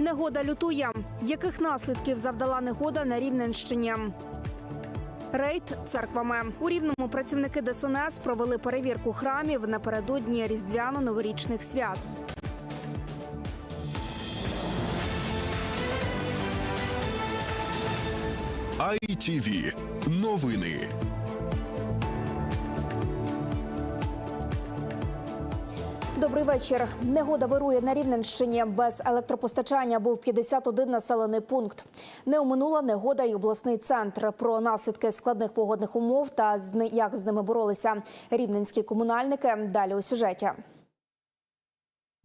Негода лютує. Яких наслідків завдала негода на Рівненщині? Рейд церквами у рівному працівники ДСНС провели перевірку храмів напередодні різдвяно-новорічних свят. ITV. Новини. Добрий вечір. Негода вирує на Рівненщині. Без електропостачання був 51 населений пункт. Не оминула негода й обласний центр. Про наслідки складних погодних умов та як з ними боролися рівненські комунальники. Далі у сюжеті.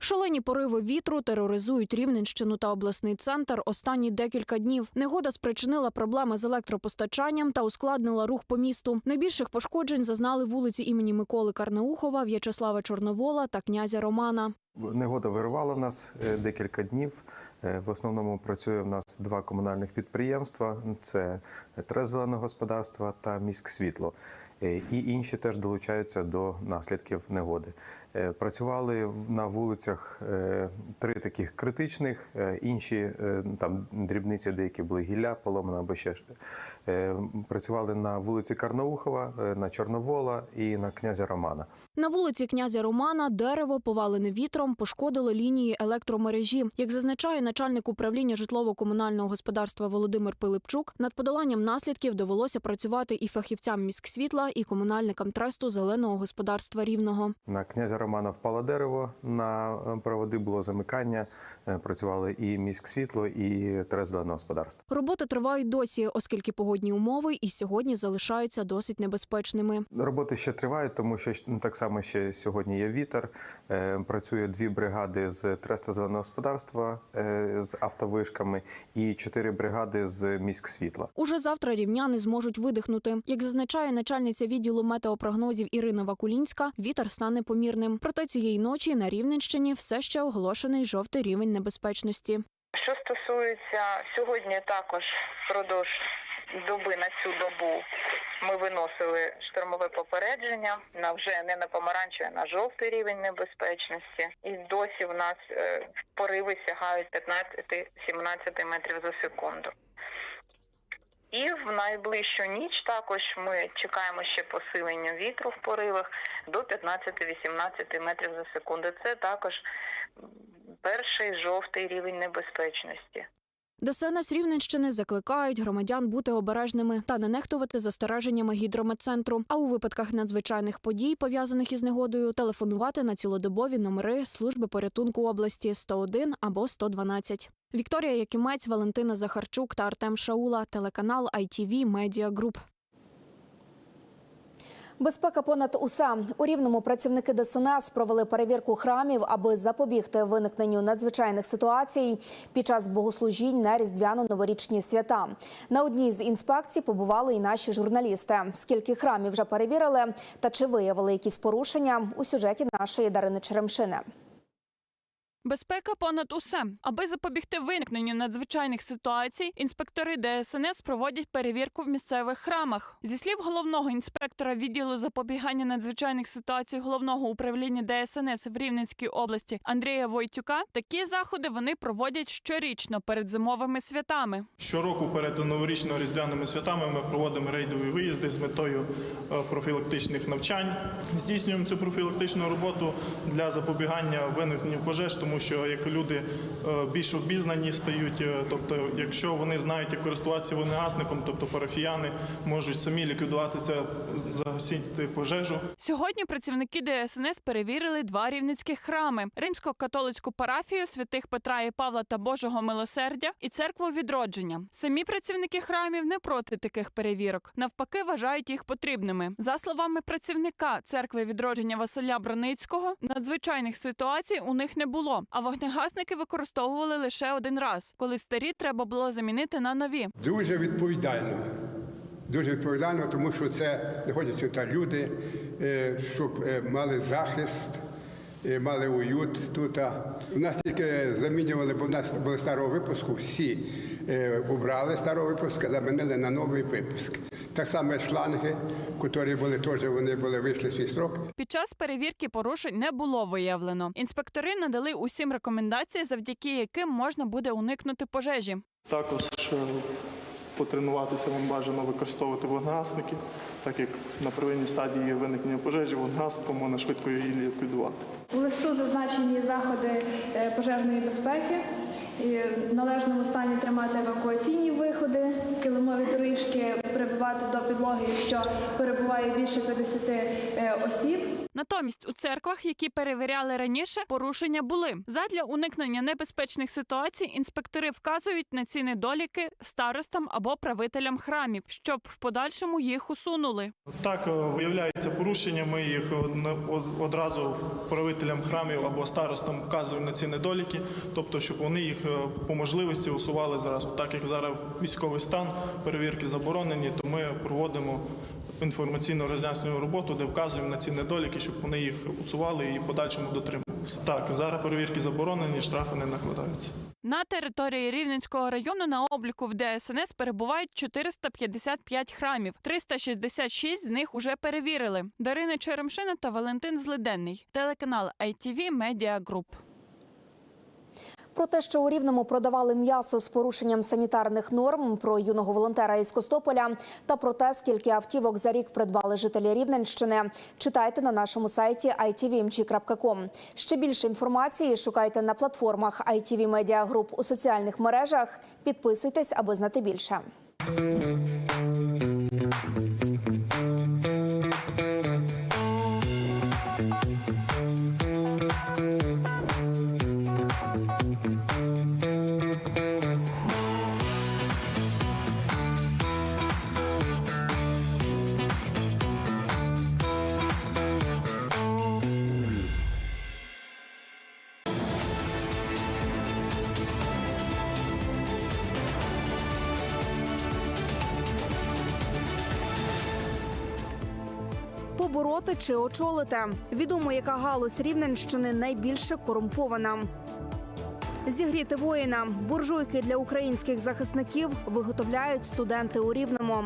Шалені пориви вітру тероризують Рівненщину та обласний центр останні декілька днів. Негода спричинила проблеми з електропостачанням та ускладнила рух по місту. Найбільших пошкоджень зазнали вулиці імені Миколи Карнаухова, В'ячеслава Чорновола та князя Романа. Негода вирувала в нас е, декілька днів. Е, В основному працює в нас два комунальних підприємства: це Трес зелене господарство та міськсвітло. Е, І інші теж долучаються до наслідків негоди. Е, Працювали на вулицях е, три таких критичних, е, інші там дрібниці, деякі були гілля, поломана або ще. Працювали на вулиці Карнаухова, на Чорновола і на князя Романа. На вулиці князя Романа дерево, повалене вітром, пошкодило лінії електромережі. Як зазначає начальник управління житлово-комунального господарства Володимир Пилипчук, над подоланням наслідків довелося працювати і фахівцям міськсвітла, і комунальникам тресту зеленого господарства рівного. На князя Романа впало дерево, на е, проводи було замикання. Е, Працювали і міськсвітло, і зеленого господарства. Роботи тривають досі, оскільки погодні умови і сьогодні залишаються досить небезпечними. Роботи ще тривають, тому що так само ще сьогодні є вітер. Е, Працює дві бригади з треста зеленого господарства е, з автовишками і чотири бригади з міськсвітла. Уже завтра рівняни зможуть видихнути. Як зазначає начальниця відділу метеопрогнозів Ірина Вакулінська, вітер стане помірним. Проте цієї ночі на Рівненщині все ще оголошений жовтий рівень небезпечності. Що стосується сьогодні, також впродовж доби на цю добу ми виносили штормове попередження на вже не на помаранчевий, на жовтий рівень небезпечності. І досі в нас е, пориви сягають 15-17 метрів за секунду. І в найближчу ніч також ми чекаємо ще посилення вітру в поривах до 15-18 метрів за секунду. Це також перший жовтий рівень небезпечності. ДСНС Рівненщини закликають громадян бути обережними та не нехтувати застереженнями гідрометцентру. А у випадках надзвичайних подій, пов'язаних із негодою, телефонувати на цілодобові номери служби порятунку області 101 або 112. Вікторія Якимець, Валентина Захарчук та Артем Шаула, телеканал ITV Media Group. Безпека понад усе у рівному працівники ДСНС провели перевірку храмів, аби запобігти виникненню надзвичайних ситуацій під час богослужінь на різдвяно-новорічні свята. На одній з інспекцій побували і наші журналісти. Скільки храмів вже перевірили та чи виявили якісь порушення у сюжеті нашої Дарини Черемшини. Безпека понад усе. Аби запобігти виникненню надзвичайних ситуацій, інспектори ДСНС проводять перевірку в місцевих храмах. Зі слів головного інспектора відділу запобігання надзвичайних ситуацій головного управління ДСНС в Рівненській області Андрія Войтюка, такі заходи вони проводять щорічно перед зимовими святами. Щороку перед новорічно-різдвяними святами ми проводимо рейдові виїзди з метою е, профілактичних навчань. Здійснюємо цю профілактичну роботу для запобігання виникненню пожеж, тому що як люди е, більш обізнані стають, е, тобто, якщо вони знають, як користуватися вогнегасником, тобто парафіяни можуть самі ліквідувати це, загасити пожежу. Сьогодні працівники ДСНС перевірили два рівницьких храми: римсько-католицьку парафію святих Петра і Павла та Божого милосердя і церкву відродження. Самі працівники храмів не проти таких перевірок, навпаки, вважають їх потрібними. За словами працівника церкви відродження Василя Броницького, надзвичайних ситуацій у них не було, а вогнегасники використовували лише один раз, коли старі треба було замінити на нові. Дуже відповідально. Дуже відповідально, тому що це знаходяться тут люди, е, щоб е, мали захист, е, мали уют тут. У нас тільки замінювали, бо в нас були старого випуску, всі убрали старого випуску, замінили на новий випуск. Так само шланги, які були теж вони були вийшли свій строк. Під час перевірки порушень не було виявлено. Інспектори надали усім рекомендації, завдяки яким можна буде уникнути пожежі. Також е, потренуватися вам бажано використовувати вогнегасники, так як на первинній стадії виникнення пожежі вогнегасником можна швидко її ліквідувати. У листу зазначені заходи е, пожежної безпеки, і в належному стані тримати евакуаційні виходи, килимові доріжки прибивати до підлоги, якщо перебуває більше 50 е, осіб. Натомість у церквах, які перевіряли раніше, порушення були. Задля уникнення небезпечних ситуацій інспектори вказують на ці недоліки старостам або правителям храмів, щоб в подальшому їх усунули. Так, е, виявляється порушення, ми їх одразу правителям храмів або старостам вказуємо на ці недоліки, тобто, щоб вони їх е, по можливості усували зразу. Так як зараз військовий стан, перевірки заборонені, то ми проводимо інформаційно роз'яснювальну роботу, де вказуємо на ці недоліки, щоб вони їх усували і в подальшому дотримувалися. Так, зараз перевірки заборонені, штрафи не накладаються. На території Рівненського району на обліку в ДСНС перебувають 455 храмів. 366 з них уже перевірили. Дарина Черемшина та Валентин Злиденний. Телеканал ITV Media Group. Про те, що у Рівному продавали м'ясо з порушенням санітарних норм, про юного волонтера із Костополя та про те, скільки автівок за рік придбали жителі Рівненщини, читайте на нашому сайті itvmg.com. Ще більше інформації шукайте на платформах ITV Media Group у соціальних мережах. Підписуйтесь, аби знати більше. Побороти чи очолити відомо, яка галузь Рівненщини найбільше корумпована. Зігріти воїна буржуйки для українських захисників виготовляють студенти у Рівному.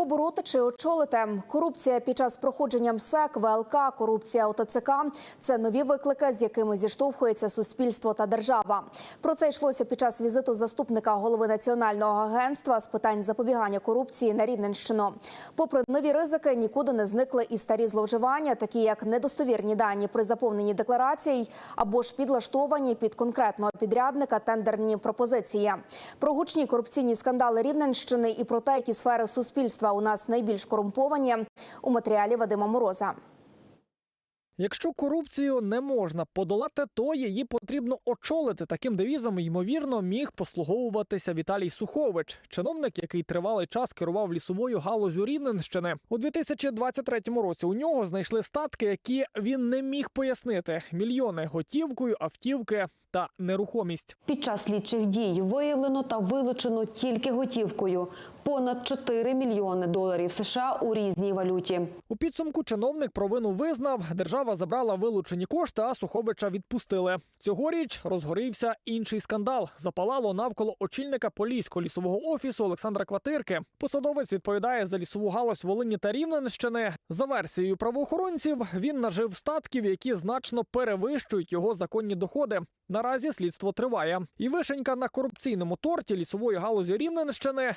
Побороти чи очолити корупція під час проходження МСЕК, ВЛК, корупція у ТЦК – це нові виклики, з якими зіштовхується суспільство та держава. Про це йшлося під час візиту заступника голови національного агентства з питань запобігання корупції на Рівненщину. Попри нові ризики, нікуди не зникли і старі зловживання, такі як недостовірні дані при заповненні декларацій або ж підлаштовані під конкретного підрядника тендерні пропозиції. Про гучні корупційні скандали Рівненщини і про те, які сфери суспільства у нас найбільш корумповані у матеріалі Вадима Мороза. Якщо корупцію не можна подолати, то її потрібно очолити. Таким девізом, ймовірно, міг послуговуватися Віталій Сухович, чиновник, який тривалий час керував лісовою галузю Рівненщини. У 2023 році у нього знайшли статки, які він не міг пояснити: мільйони готівкою, автівки та нерухомість. Під час слідчих дій виявлено та вилучено тільки готівкою понад 4 мільйони доларів США у різній валюті. У підсумку чиновник провину визнав. Держава забрала вилучені кошти, а Суховича відпустили. Цьогоріч розгорівся інший скандал. Запалало навколо очільника поліського лісового офісу Олександра Кватирки. Посадовець відповідає за лісову галузь Волині та Рівненщини. За версією правоохоронців, він нажив статків, які значно перевищують його законні доходи. Наразі слідство триває. І вишенька на корупційному торті лісової галузі Рівненщини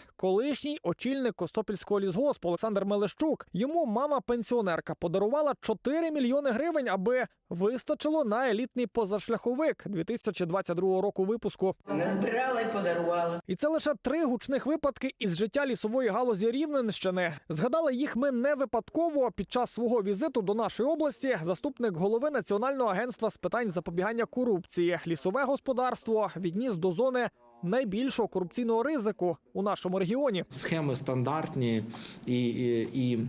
колишній очільник Костопільського лісгоспу Олександр Мелещук. Йому мама пенсіонерка подарувала 4 мільйони гривень, аби вистачило на елітний позашляховик 2022 року випуску. Не збирала і подарувала. І це лише три гучних випадки із життя лісової галузі Рівненщини. Згадали їх ми не випадково. Під час свого візиту до нашої області заступник голови Національного агентства з питань запобігання корупції лісове господарство відніс до зони найбільшого корупційного ризику у нашому регіоні. Схеми стандартні і, і, і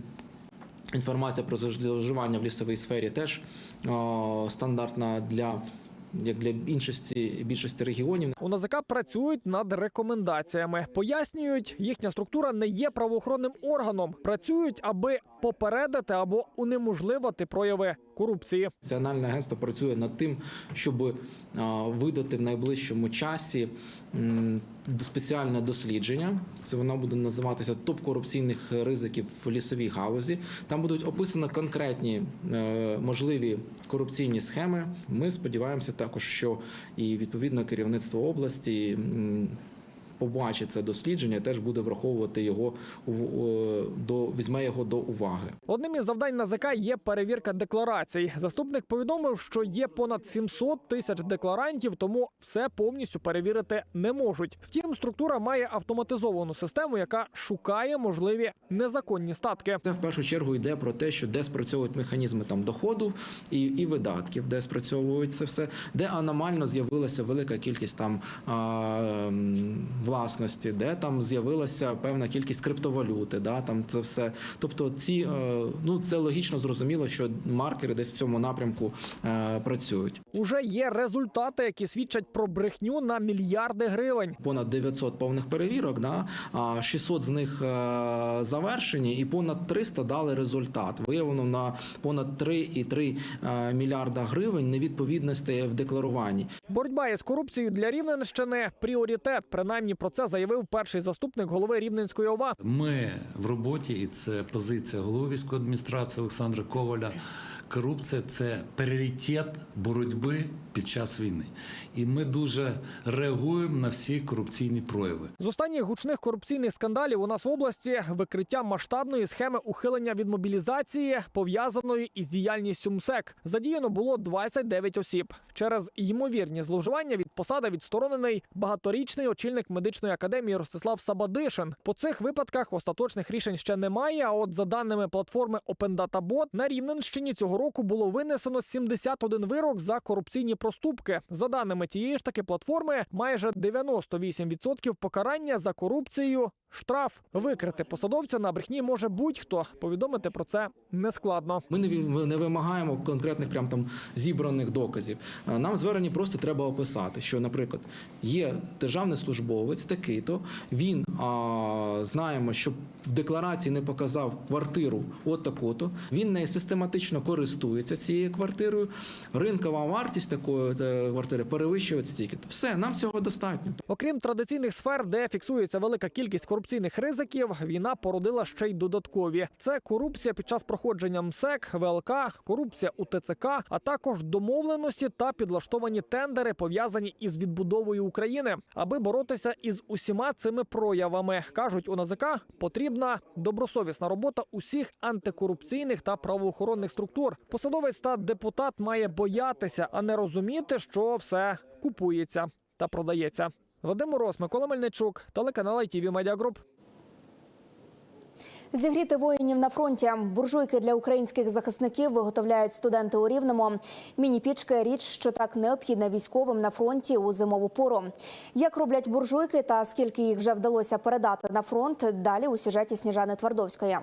інформація про зловживання в лісовій сфері теж о, стандартна для. Як для більшості більшості регіонів, У НАЗК працюють над рекомендаціями. Пояснюють, їхня структура не є правоохоронним органом. Працюють, аби попередити або унеможливити прояви корупції. Національне агентство працює над тим, щоб видати в найближчому часі спеціальне дослідження. Це воно буде називатися топ корупційних ризиків в лісовій галузі. Там будуть описані конкретні е, можливі корупційні схеми. Ми сподіваємося також, що і відповідно керівництво області. Побачить це дослідження, теж буде враховувати його до візьме його до уваги. Одним із завдань НАЗК є перевірка декларацій. Заступник повідомив, що є понад 700 тисяч декларантів, тому все повністю перевірити не можуть. Втім, структура має автоматизовану систему, яка шукає можливі незаконні статки. Це в першу чергу йде про те, що де спрацьовують механізми там доходу і, і видатків, де спрацьовують це все, де аномально з'явилася велика кількість там а, власності, де там з'явилася певна кількість криптовалюти. Да, там це все. Тобто, ці е, ну це логічно зрозуміло, що маркери десь в цьому напрямку е, працюють. Уже є результати, які свідчать про брехню на мільярди гривень. Понад 900 повних перевірок, да, а 600 з них е, завершені, і понад 300 дали результат. Виявлено на понад 3,3 е, мільярда гривень невідповідностей в декларуванні. Боротьба із корупцією для Рівненщини пріоритет. Принаймні про це заявив перший заступник голови Рівненської ОВА. Ми в роботі, і це позиція голови військової адміністрації Олександра Коваля. Корупція це пріоритет боротьби під час війни, і ми дуже реагуємо на всі корупційні прояви. З останніх гучних корупційних скандалів у нас в області викриття масштабної схеми ухилення від мобілізації, пов'язаної із діяльністю МСЕК. Задіяно було 29 осіб. Через ймовірні зловживання від посади відсторонений багаторічний очільник медичної академії Ростислав Сабадишин. По цих випадках остаточних рішень ще немає. А от за даними платформи Open Data Bot, на Рівненщині цього року було винесено 71 вирок за корупційні проступки. За даними тієї ж таки платформи, майже 98% покарання за корупцію. Штраф викрити посадовця на брехні може будь-хто. Повідомити про це нескладно. Ми не, вимагаємо конкретних прям там зібраних доказів. Нам звернені просто треба описати, що, наприклад, є державний службовець, такий-то він а, знаємо, що в декларації не показав квартиру от таку-то. Він нею систематично користується цією квартирою. Ринкова вартість такої е, квартири перевищує стільки. Все, нам цього достатньо. Окрім традиційних сфер, де фіксується велика кількість корупційних ризиків, війна породила ще й додаткові. Це корупція під час проходження МСЕК, ВЛК, корупція у ТЦК, а також домовленості та підлаштовані тендери, пов'язані із відбудовою України. Аби боротися із усіма цими проявами, кажуть у НАЗК, потрібна добросовісна робота усіх антикорупційних та правоохоронних структур. Посадовець та депутат має боятися, а не розуміти, що все купується та продається. Вадим Мороз, Микола Мельничук, телеканал ITV Media Group. Зігріти воїнів на фронті. Буржуйки для українських захисників виготовляють студенти у Рівному. Міні-пічки – річ, що так необхідна військовим на фронті у зимову пору. Як роблять буржуйки та скільки їх вже вдалося передати на фронт, далі у сюжеті Сніжани Твардовської.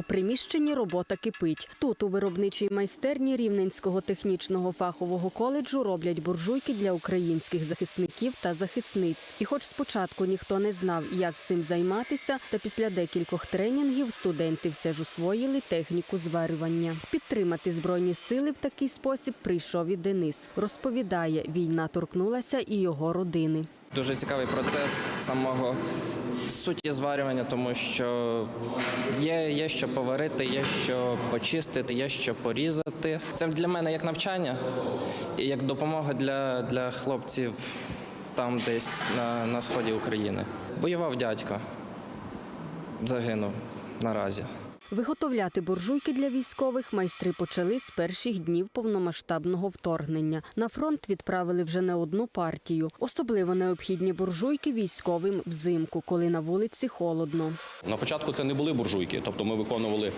У приміщенні робота кипить. Тут, у виробничій майстерні Рівненського технічного фахового коледжу, роблять буржуйки для українських захисників та захисниць. І, хоч спочатку ніхто не знав, як цим займатися, та після декількох тренінгів студенти все ж усвоїли техніку зварювання. Підтримати збройні сили в такий спосіб прийшов і Денис. Розповідає, війна торкнулася і його родини. Дуже цікавий процес самого суті зварювання, тому що є, є що поварити, є що почистити, є що порізати. Це для мене як навчання і як допомога для, для хлопців там десь на, на сході України. Воював дядько, загинув наразі. Виготовляти буржуйки для військових майстри почали з перших днів повномасштабного вторгнення. На фронт відправили вже не одну партію. Особливо необхідні буржуйки військовим взимку, коли на вулиці холодно. На початку це не були буржуйки, тобто ми виконували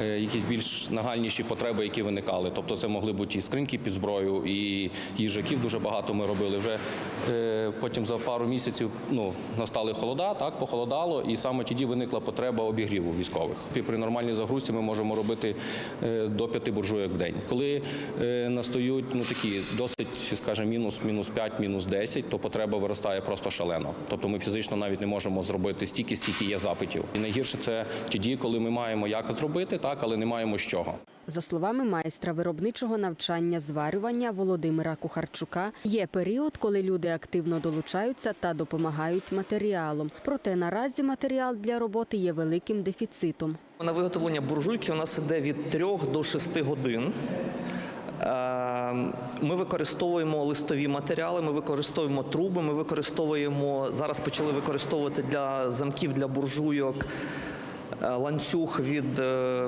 е, якісь більш нагальніші потреби, які виникали. Тобто це могли бути і скриньки під зброю, і їжаків дуже багато ми робили. Вже е, потім за пару місяців ну, настали холода, так, похолодало, і саме тоді виникла потреба обігріву військових. При нормальній загрузці ми можемо робити е, до п'яти буржуйок в день. Коли е, настають ну такі досить, скажімо, мінус, мінус 5, мінус 10, то потреба виростає просто шалено. Тобто ми фізично навіть не можемо зробити стільки, скільки є запитів. І найгірше це тоді, коли ми маємо як зробити, так але не маємо з чого. За словами майстра виробничого навчання зварювання Володимира Кухарчука, є період, коли люди активно долучаються та допомагають матеріалом. Проте наразі матеріал для роботи є великим дефіцитом. На виготовлення буржуйки у нас іде від 3 до 6 годин. Е, Ми використовуємо листові матеріали, ми використовуємо труби, ми використовуємо зараз почали використовувати для замків для буржуйок. Е, Ланцюг від е,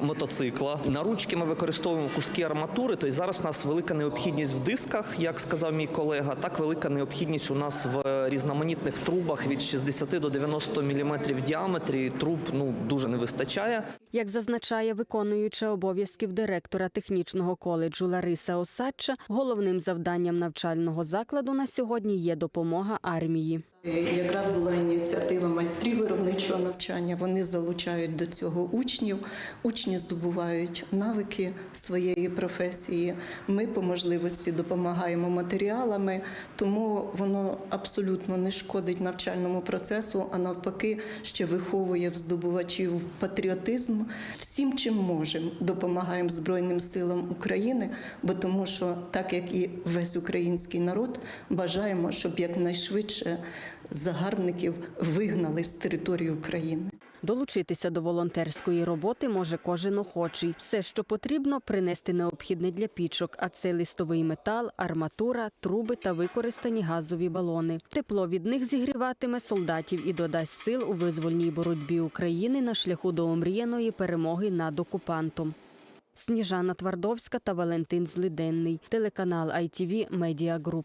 мотоцикла. На ручки ми використовуємо куски арматури. Тобто зараз у нас велика необхідність в дисках, як сказав мій колега. Так велика необхідність у нас в різноманітних трубах від 60 до 90 мм в діаметрі. Труб ну дуже не вистачає. Як зазначає виконуюча обов'язків директора технічного коледжу Лариса Осадча, головним завданням навчального закладу на сьогодні є допомога армії. Якраз була ініціатива майстрів виробничого навчання. Вони залучають до цього учнів. Учні здобувають навики своєї професії. Ми по можливості допомагаємо матеріалами, тому воно абсолютно не шкодить навчальному процесу, а навпаки, ще виховує в здобувачів патріотизм. Всім, чим можемо, допомагаємо Збройним силам України, бо тому, що так як і весь український народ, бажаємо, щоб якнайшвидше загарбників вигнали з території України. Долучитися до волонтерської роботи може кожен охочий. Все, що потрібно, принести необхідне для пічок, а це листовий метал, арматура, труби та використані газові балони. Тепло від них зігріватиме солдатів і додасть сил у визвольній боротьбі України на шляху до омріяної перемоги над окупантом. Сніжана Твардовська та Валентин Злиденний. Телеканал ITV Media Group.